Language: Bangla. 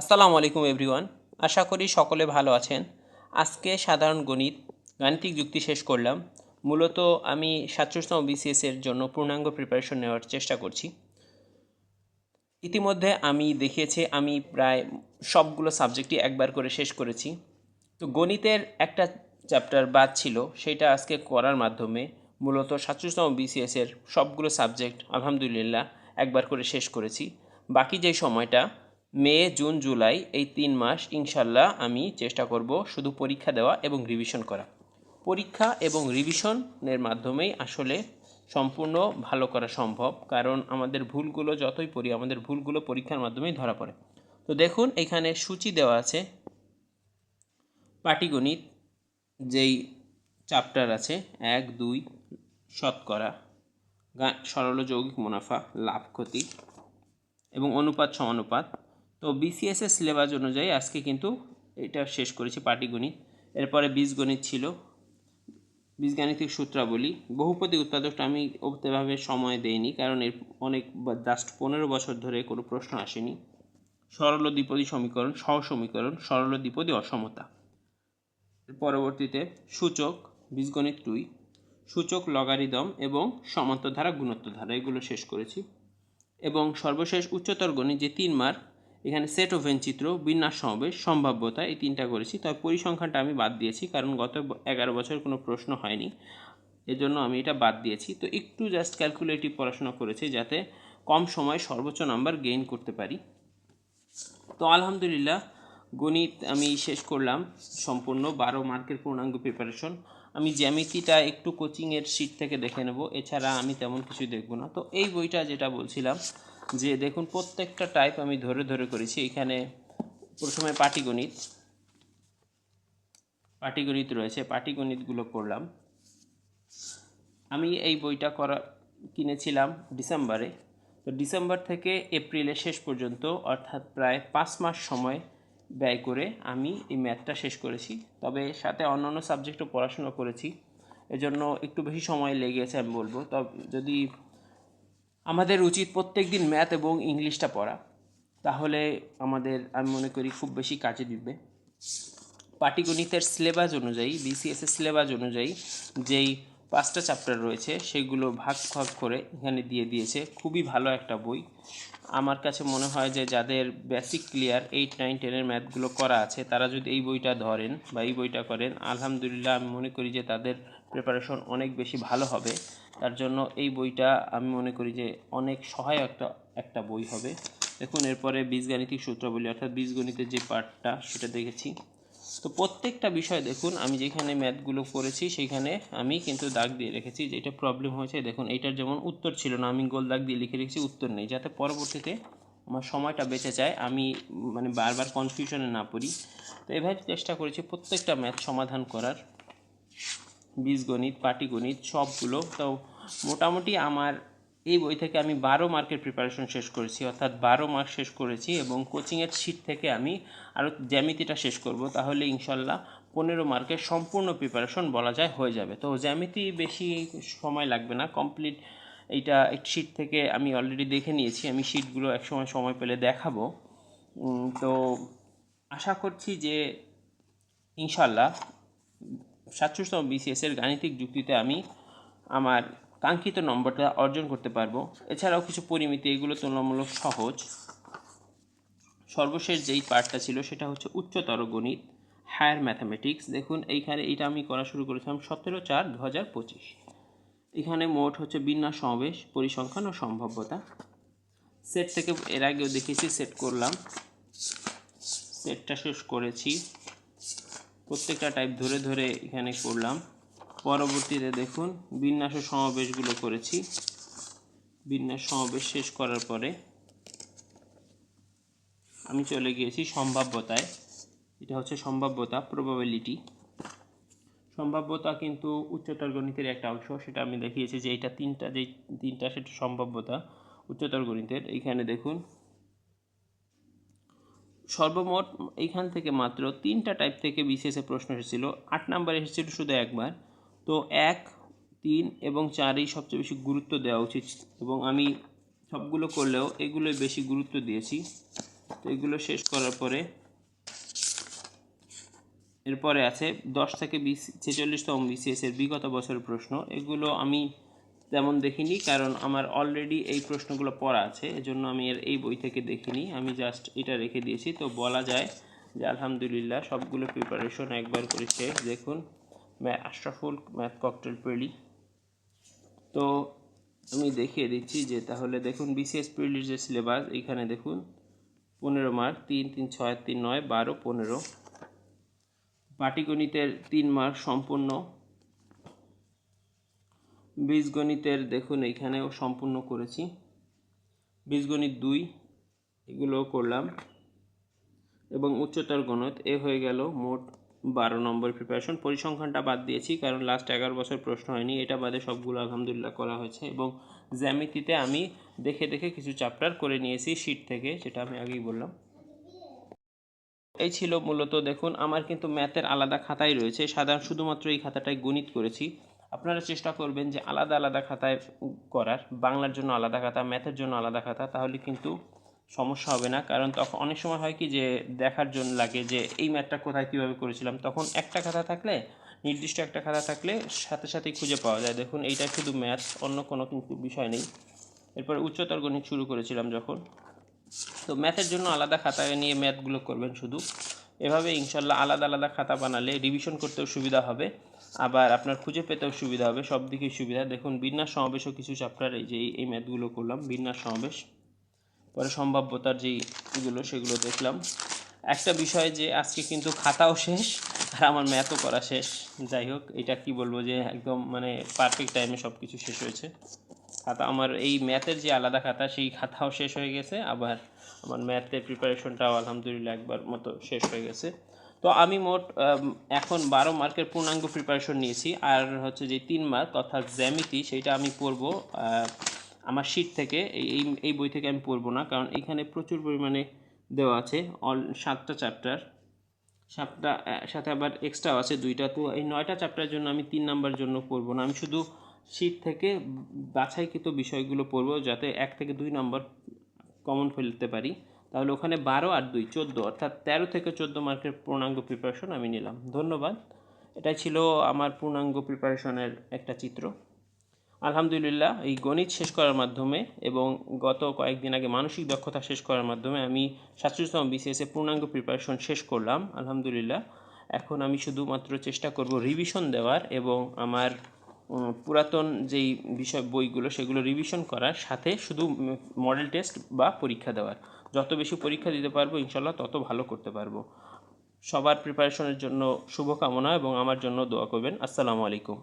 আসসালামু আলাইকুম এভরিওয়ান। আশা করি সকলে ভালো আছেন। আজকে সাধারণ গণিত, গাণিতিক যুক্তি শেষ করলাম। মূলত আমি সাতচল্লিশতম বিসিএস এর জন্য পূর্ণাঙ্গ প্রিপারেশন নেওয়ার চেষ্টা করছি। ইতিমধ্যে আমি দেখিয়েছি, আমি প্রায় সবগুলো সাবজেক্টই একবার করে শেষ করেছি। তো গণিতের একটা চ্যাপ্টার বাদ ছিল, সেটা আজকে করার মাধ্যমে মূলত সাতচল্লিশতম বিসিএস এর সবগুলো সাবজেক্ট আলহামদুলিল্লাহ, একবার করে শেষ করেছি। বাকি যে সময়টা মে, জুন, জুলাই এই তিন মাস ইনশাল্লাহ আমি চেষ্টা করব শুধু পরীক্ষা দেওয়া এবং রিভিশন করা। পরীক্ষা এবং রিভিশনের মাধ্যমেই আসলে সম্পূর্ণ ভালো করা সম্ভব, কারণ আমাদের ভুলগুলো যতই পড়ি, আমাদের ভুলগুলো পরীক্ষার মাধ্যমেই ধরা পড়ে। তো দেখুন, এখানে সূচি দেওয়া আছে, পাটিগণিত যেই চ্যাপ্টার আছে, এক, দুই, শতকরা সরল যৌগিক মুনাফা, লাভ ক্ষতি এবং অনুপাত সমানুপাত। তো বিসিএস এর সিলেবাস অনুযায়ী আজকে কিন্তু এটা শেষ করেছি পাটিগণিত। এরপরে বীজগণিত ছিল। বীজগাণিতিক সূত্রাবলী। বহুপদী উৎপাদকটা আমি ওভাবে সময় দেইনি কারণ এর অনেক জাস্ট পনেরো বছর ধরে কোনো প্রশ্ন আসেনি। সরল দ্বিপদী সমীকরণ সহ সমীকরণ সরল দ্বিপদী অসমতা। পরবর্তীতে সূচক, বীজগণিত টুই সূচক লগারিদম এবং সমান্তরধারা গুণোত্তরধারা এগুলো শেষ করেছি। এবং সর্বশেষ উচ্চতর গণিত যে তিন মার্ক এখানে সেট ওভেন চিত্র, বিন্যাস সমাবেশ, সম্ভাব্যতা এই তিনটা করেছি। তবে পরিসংখ্যানটা আমি বাদ দিয়েছি, কারণ গত এগারো বছর কোনো প্রশ্ন হয়নি। এজন্য আমি এটা বাদ দিয়েছি। তো একটু জাস্ট ক্যালকুলেটিভ পড়াশোনা করেছি যাতে কম সময় সর্বোচ্চ নাম্বার গেইন করতে পারি। তো আলহামদুলিল্লাহ, গণিত আমি শেষ করলাম। সম্পূর্ণ বারো মার্কের পূর্ণাঙ্গ প্রিপারেশন আমি জ্যামিতিটা একটু কোচিংয়ের শিট থেকে দেখে নেব। এছাড়া আমি তেমন কিছু দেখব না। তো এই বইটা যেটা বলছিলাম যে দেখুন প্রত্যেকটা টাইপ আমি ধরে ধরে করেছি। এখানে প্রথমে পাটিগণিত পাটিগণিত রয়েছে, পাটিগণিতগুলো করলাম। আমি এই বইটা করা, কিনেছিলাম ডিসেম্বরে। তো ডিসেম্বর থেকে এপ্রিলের শেষ পর্যন্ত, অর্থাৎ প্রায় পাঁচ মাস সময় ব্যয় করে আমি এই ম্যাথটা শেষ করেছি। তবে সাথে অন্যান্য সাবজেক্টও পড়াশোনা করেছি। এজন্য একটু বেশি সময় লেগেছে আমি বলব। তবে যদি আমাদের উচিত প্রত্যেক দিন ম্যাথ এবং ইংলিশটা পড়া। তাহলে আমাদের, আমি মনে করি, খুব বেশি কাজে দিবে। পাটিগণিতের সিলেবাস অনুযায়ী বিসিএস এর সিলেবাস অনুযায়ী যেই পাঁচটা চ্যাপ্টার রয়েছে, সেগুলো ভাগ ভাগ করে এখানে দিয়ে দিয়েছে। খুবই ভালো একটা বই। আমার কাছে মনে হয় যে, যাদের বেসিক ক্লিয়ার এইট নাইন টেনের ম্যাথগুলো করা আছে, তারা যদি এই বইটা ধরেন বা এই বইটা করেন, আলহামদুলিল্লাহ আমি মনে করি যে তাদের প্রিপারেশন অনেক বেশি ভালো হবে। তার জন্য এই বইটা আমি মনে করি যে অনেক সহায়ক একটা একটা বই হবে। দেখুন, এরপরে বীজগাণিতিক সূত্রাবলী অর্থাৎ বীজগণিতের যে পার্টটা সেটা দেখেছি। তো প্রত্যেকটা বিষয় দেখুন, আমি যেখানে ম্যাথগুলো করেছি সেইখানে আমি কিন্তু দাগ দিয়ে রেখেছি, যে এটা প্রবলেম হয়েছে। দেখুন, এইটার যেমন উত্তর ছিল না, আমি গোল দাগ দিয়ে লিখে রেখেছি, উত্তর নেই। যাতে পরবর্তীতে আমার সময়টা বেঁচে যায়, আমি মানে বারবার কনফিউশনে না পড়ি। তো এভাবে চেষ্টা করেছি প্রত্যেকটা ম্যাথ সমাধান করার। বীজগণিত, পাটিগণিত সবগুলো। তো মোটামুটি আমার এই বই থেকে আমি বারো মার্কের প্রিপারেশন শেষ করেছি, অর্থাৎ বারো মার্ক শেষ করেছি এবং কোচিংয়ের শিট থেকে আমি আরও জ্যামিতিটা শেষ করব। তাহলে ইনশাল্লাহ পনেরো মার্কের সম্পূর্ণ প্রিপারেশন বলা যায় হয়ে যাবে। তো জ্যামিতি বেশি সময় লাগবে না কমপ্লিট এইটা শিট থেকে আমি অলরেডি দেখে নিয়েছি, আমি শিটগুলো একসময় সময় পেলে দেখাবো। তো আশা করছি যে ইনশাল্লাহ সাতচল্লিশতম বিসিএস এর গাণিতিক যুক্তিতে আমি আমার কাঙ্ক্ষিত নম্বরটা অর্জন করতে পারব। এছাড়াও কিছু পরিমিতি, এগুলো তুলনামূলক সহজ। সর্বশেষ যেই পার্টটা ছিল সেটা হচ্ছে উচ্চতর গণিত হায়ার ম্যাথামেটিক্স দেখুন, এইখানে এইটা আমি করা শুরু করেছিলাম সতেরো চার দু হাজার পঁচিশ। এখানে মোট হচ্ছে বিন্যাস সমাবেশ, পরিসংখ্যান ও সম্ভাব্যতা। সেট থেকে এর আগেও দেখেছি সেট করলাম। সেটটা শেষ করেছি। প্রত্যেকটা টাইপ ধরে ধরে এখানে করলাম। পরবর্তীতে দেখুন, বিন্যাস ও সমাবেশগুলো করেছি। বিন্যাস সমাবেশ শেষ করার পরে আমি চলে গিয়েছি সম্ভাব্যতায়। এটা হচ্ছে সম্ভাব্যতা প্রবাবিলিটি সম্ভাব্যতা কিন্তু উচ্চতর গণিতের একটা অংশ, সেটা আমি দেখিয়েছি যে এটা তিনটা, যে তিনটা সেটা সম্ভাব্যতা, উচ্চতর গণিতের। এইখানে দেখুন সর্বমোট এইখান থেকে মাত্র তিনটা টাইপ থেকে বিসিএসে প্রশ্ন এসেছিল। আট নাম্বার এসেছিল শুধু একবার। তো এক, তিন এবং চারেই সবচেয়ে বেশি গুরুত্ব দেওয়া উচিত এবং আমি সবগুলো করলেও এগুলোই বেশি গুরুত্ব দিয়েছি। তো এগুলো শেষ করার পরে এরপরে আছে দশ থেকে বিশ, ছেচল্লিশতম বিসিএস এর বিগত বছরের প্রশ্ন। এগুলো আমি তেমন দেখিনি, কারণ আমার অলরেডি এই প্রশ্নগুলো পড়া আছে, এজন্য আমি এর এই বই থেকে দেখিনি। আমি জাস্ট এটা রেখে দিয়েছি। তো বলা যায় যে আলহামদুলিল্লাহ সবগুলো প্রিপারেশন একবার করে শেষ। দেখুন আশরাফুল ম্যাথ ককটেল প্রেলি তো আমি দেখিয়ে দিচ্ছি যে তাহলে দেখুন বিসিএস প্রিলির যে সিলেবাস এইখানে দেখুন, পনেরো মার্ক তিন তিন, ছয়, তিন, নয়, বারো, পনেরো। পাটিগণিতের তিন মার্ক সম্পূর্ণ। বীজগণিতের, দেখুন এইখানেও সম্পূর্ণ করেছি। বীজগণিত দুই, এগুলোও করলাম। এবং উচ্চতর গণিত, এ হয়ে গেল মোট বারো নম্বর প্রিপারেশন পরিসংখ্যানটা বাদ দিয়েছি, কারণ লাস্ট এগারো বছর প্রশ্ন হয়নি। এটা বাদে সবগুলো আলহামদুলিল্লাহ করা হয়েছে। এবং জ্যামিতিতে আমি দেখে দেখে কিছু চ্যাপ্টার করে নিয়েছি শীট থেকে যেটা আমি আগেই বললাম। এই ছিল মূলত, দেখুন, আমার কিন্তু ম্যাথের আলাদা খাতাই রয়েছে। সাধারণ, শুধুমাত্র এই খাতাটায় গণিত করেছি। আপনারা চেষ্টা করবেন যে আলাদা আলাদা খাতায় করার, বাংলার জন্য আলাদা খাতা, ম্যাথের জন্য আলাদা খাতা, তাহলে কিন্তু সমস্যা হবে না। কারণ তখন অনেক সময় হয় কি যে দেখার জন্য লাগে যে এই ম্যাথটা কোথায় কীভাবে করেছিলাম। তখন একটা খাতা থাকলে, নির্দিষ্ট একটা খাতা থাকলে সাথে সাথেই খুঁজে পাওয়া যায়। দেখুন, এইটা শুধু ম্যাথ, অন্য কোনো কিন্তু বিষয় নেই। এরপর উচ্চতর গণিত শুরু করেছিলাম যখন। তো ম্যাথের জন্য আলাদা খাতা নিয়ে ম্যাথগুলো করবেন শুধু। এভাবে ইনশাল্লাহ আলাদা আলাদা খাতা বানালে রিভিশন করতেও সুবিধা হবে। আবার আপনার খুঁজে পেতেও সুবিধা হবে, সব দিকেই সুবিধা। দেখুন, বিন্যাস সমাবেশও কিছু চ্যাপ্টার এই যে এই- ম্যাথগুলো করলাম, বিন্যাস সমাবেশ। পরে সম্ভাব্যতার যেই এগুলো, সেগুলো দেখলাম। একটা বিষয় যে আজকে কিন্তু খাতাও শেষ, আর আমার ম্যাথও করা শেষ। যাই হোক, এটা কি বলব যে একদম মানে পারফেক্ট টাইমে সব কিছু শেষ হয়েছে। খাতা, আমার এই ম্যাথের যে আলাদা খাতা, সেই খাতাও শেষ হয়ে গেছে। আবার আমার ম্যাথের প্রিপারেশনটাও আলহামদুলিল্লাহ একবার মতো শেষ হয়ে গেছে। তো আমি মোট এখন বারো মার্কের পূর্ণাঙ্গ প্রিপারেশন নিয়েছি। আর হচ্ছে যে তিন মার্ক অর্থাৎ জ্যামিতি, সেইটা আমি পড়ব আমার শীট থেকে। এই এই বই থেকে আমি পড়ব না, কারণ এখানে প্রচুর পরিমাণে দেওয়া আছে, অল, সাতটা চ্যাপ্টার সাতটা সাথে আবার এক্সট্রা আছে দুইটা। তো এই নয়টা চ্যাপ্টারের জন্য আমি তিন নাম্বার জন্য পড়ব না। আমি শুধু শীট থেকে বাছাইকৃত বিষয়গুলো পড়ব, যাতে এক থেকে দুই নম্বর কমন ফেলতে পারি। তাহলে ওখানে বারো আর দুই, চোদ্দ, অর্থাৎ তেরো থেকে চোদ্দ মার্কের পূর্ণাঙ্গ প্রিপারেশন আমি নিলাম। ধন্যবাদ। এটাই ছিল আমার পূর্ণাঙ্গ প্রিপারেশনের একটা চিত্র। আলহামদুলিল্লাহ, এই গণিত শেষ করার মাধ্যমে এবং গত কয়েকদিন আগে মানসিক দক্ষতা শেষ করার মাধ্যমে আমি সাতচল্লিশতম বিসিএসে পূর্ণাঙ্গ প্রিপারেশন শেষ করলাম, আলহামদুলিল্লাহ। এখন আমি শুধুমাত্র চেষ্টা করব রিভিশন দেওয়ার এবং আমার পুরাতন যেই বিষয় বইগুলো সেগুলো রিভিশন করার, সাথে শুধু মডেল টেস্ট বা পরীক্ষা দেওয়ার। যত বেশি পরীক্ষা দিতে পারব, ইনশাল্লাহ তত ভালো করতে পারব। সবার প্রিপারেশনের জন্য শুভকামনা এবং আমার জন্য দোয়া করবেন। আসসালামু আলাইকুম।